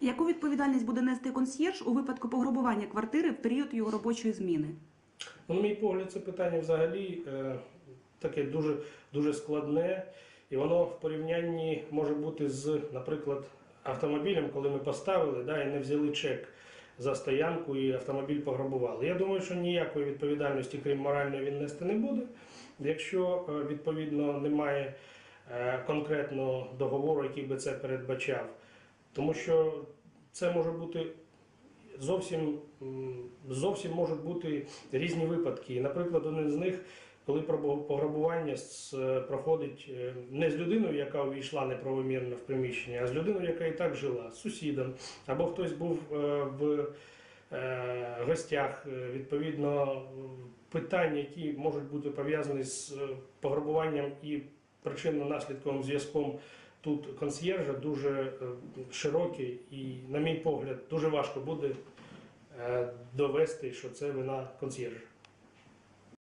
Яку відповідальність буде нести консьєрж у випадку пограбування квартири в період його робочої зміни? Ну, на мій погляд, це питання взагалі е, таке дуже, дуже складне, і воно в порівнянні може бути з, наприклад, автомобілем, коли ми поставили да, і не взяли чек за стоянку і автомобіль пограбували. Я думаю, що ніякої відповідальності, крім моральної, він нести не буде. Якщо е, відповідно немає е, конкретного договору, який би це передбачав. Тому що це може бути зовсім, зовсім можуть бути різні випадки. Наприклад, один з них, коли пограбування е, проходить е, не з людиною, яка увійшла неправомірно в приміщення, а з людиною, яка і так жила, з сусідом, або хтось був е, в гостях, відповідно, питання, які можуть бути пов'язані з пограбуванням і причинно-наслідковим зв'язком тут консьєржа дуже широкий і, на мій погляд, дуже важко буде е, довести, що це вина консьєржа.